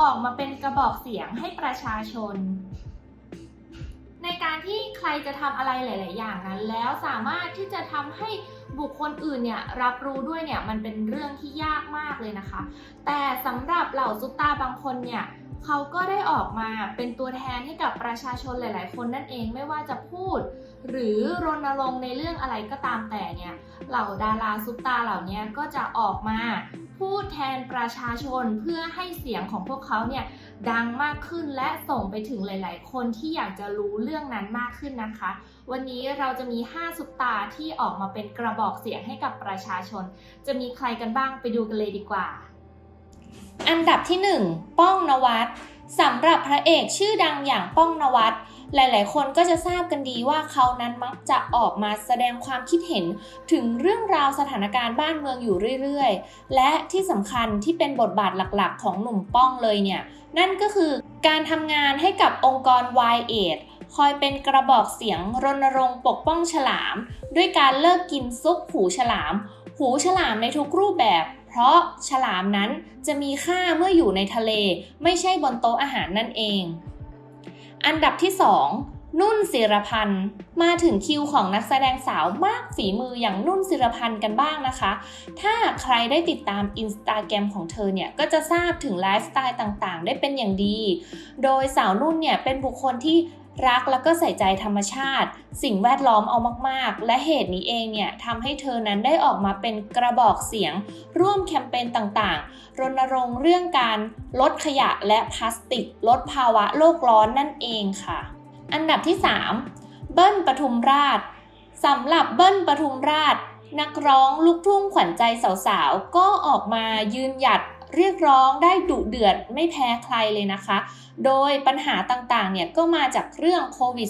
ออกมาเป็นกระบอกเสียงให้ประชาชน ในการที่ใครจะทำอะไรหลาย ๆ อย่างนั้น แล้วสามารถที่จะทำให้บุคคลอื่นเนี่ยรับรู้ด้วยเนี่ยมันเป็นเรื่องที่ยากมากเลยนะคะ แต่สำหรับเหล่าซุปตาบางคนเนี่ย เขาก็ได้ออกมาเป็นตัวแทนให้กับประชาชนหลาย ๆ คนนั่นเองไม่ว่าจะพูด หรือรณรงค์ในเรื่องอะไรก็ตามแต่เนี่ยเหล่าดาราซุปตาเหล่านี้ก็จะออกมาพูดแทนประชาชนเพื่อให้เสียงของพวกเขาเนี่ยดังมากขึ้นและส่งไปถึงหลาย ๆ คนที่อยากจะรู้เรื่องนั้นมากขึ้นนะคะ วันนี้เราจะมี 5 ซุปตาที่ออกมาเป็นกระบอกเสียงให้กับประชาชน จะมีใครกันบ้างไปดูกันเลยดีกว่า อันดับที่ 1 ป้องนวัดสำหรับพระเอกชื่อดังอย่างป้องนวัดหลาย ๆ คนก็จะทราบกันดีว่าเขานั้นมักจะออกมาแสดงความคิดเห็นถึงเรื่องราวสถานการณ์บ้านเมืองอยู่เรื่อย ๆ และที่สำคัญที่เป็นบทบาทหลัก ๆ ของหนุ่มป้องเลยเนี่ย นั่นก็คือการทำงานให้กับองค์กร YAID คอยเป็นกระบอกเสียงรณรงค์ปกป้องฉลาม ด้วยการเลิกกินซุปหูฉลาม หูฉลามในทุกรูปแบบ เพราะฉลามนั้นจะมีค่าเมื่ออยู่ในทะเล ไม่ใช่บนโต๊ะอาหารนั่นเอง อันดับที่ 2นุ่นศิรพันธ์มาถึงคิวของนักแสดงสาวมากฝีมืออย่างนุ่นศิรพันธ์กันบ้างนะคะ ถ้าใครได้ติดตามอินสตาแกรมของเธอเนี่ย ก็จะทราบถึงไลฟ์สไตล์ต่างๆ ได้เป็นอย่างดี โดยสาวนุ่นเนี่ยเป็นบุคคลที่ รักแล้วก็ใส่ใจธรรมชาติ สิ่งแวดล้อมเอามากๆ และเหตุนี้เองเนี่ยทำให้เธอนั้นได้ออกมาเป็นกระบอกเสียง ร่วมแคมเปญต่างๆ รณรงค์เรื่องการลดขยะและพลาสติก ลดภาวะโลกร้อนนั่นเองค่ะ อันดับที่ 3 เบิ้ลปทุมราชสำหรับเบิ้ลปทุมราชนักร้องลูกทุ่งขวัญใจสาวๆ ก็ออกมายืนหยัด เรียกร้องได้ดุเดือดไม่แพ้ใครเลยนะคะ โดยปัญหาต่างๆเนี่ยก็มาจากเรื่องโควิด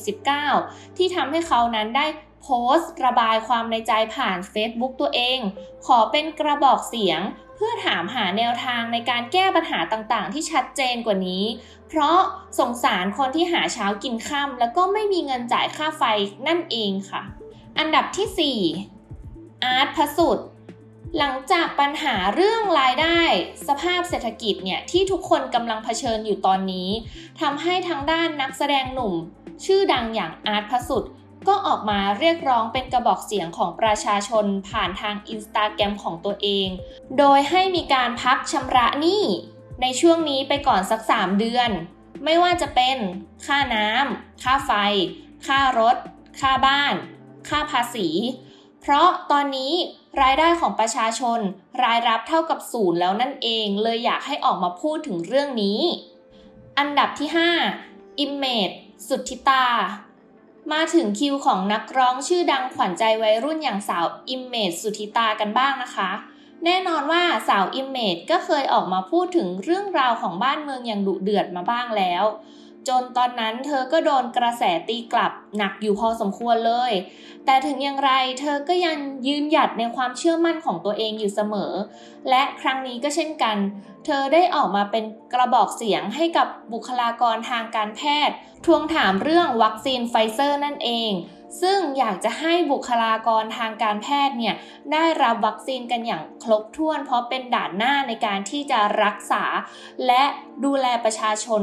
-19 ที่ทำให้เขานั้นได้โพสต์ระบายความในใจผ่าน Facebook ตัวเอง ขอเป็นกระบอกเสียง เพื่อถามหาแนวทางในการแก้ปัญหาต่างๆ ที่ชัดเจนกว่านี้ เพราะสงสารคนที่หาเช้ากินค่ำแล้วก็ไม่มีเงินจ่ายค่าไฟนั่นเองค่ะ อันดับที่ 4 อาร์ตพระสุด หลังจากปัญหาเรื่องรายได้ สภาพเศรษฐกิจเนี่ยที่ทุกคนกำลังเผชิญอยู่ตอนนี้ทำให้ทางด้านนักแสดงหนุ่ม ชื่อดังอย่างอาร์ตพระสุดก็ออกมาเรียกร้องเป็นกระบอกเสียงของประชาชนผ่านทางอินสตาแกรมของตัวเอง โดยให้มีการพักชำระหนี้ในช่วงนี้ไปก่อนสัก 3 เดือน ไม่ว่าจะเป็น ค่าน้ำค่าไฟ ค่ารถ ค่าบ้าน ค่าภาษี เพราะตอนนี้ รายได้ของประชาชน รายรับเท่ากับศูนย์แล้วนั่นเองเลยอยากให้ออกมาพูดถึงเรื่องนี้ อันดับที่ 5 Image สุทธิตา มาถึงคิวของนักร้องชื่อดังขวัญใจวัยรุ่นอย่างสาว Image สุทธิตากันบ้างนะคะ แน่นอนว่าสาว Image ก็เคยออกมาพูดถึงเรื่องราวของบ้านเมืองอย่างดุเดือดมาบ้างแล้ว จนตอนนั้นเธอก็โดนกระแสตีกลับหนักอยู่พอสมควรเลย แต่ถึงอย่างไรเธอก็ยังยืนหยัดในความเชื่อมั่นของตัวเองอยู่เสมอ และครั้งนี้ก็เช่นกัน เธอได้ออกมาเป็นกระบอกเสียงให้กับบุคลากรทางการแพทย์ ทวงถามเรื่องวัคซีนไฟเซอร์นั่นเอง ซึ่งอยากจะให้บุคลากรทางการแพทย์เนี่ยได้รับวัคซีนกันอย่างครบถ้วน เพราะเป็นด่านหน้าในการที่จะรักษา และดูแลประชาชน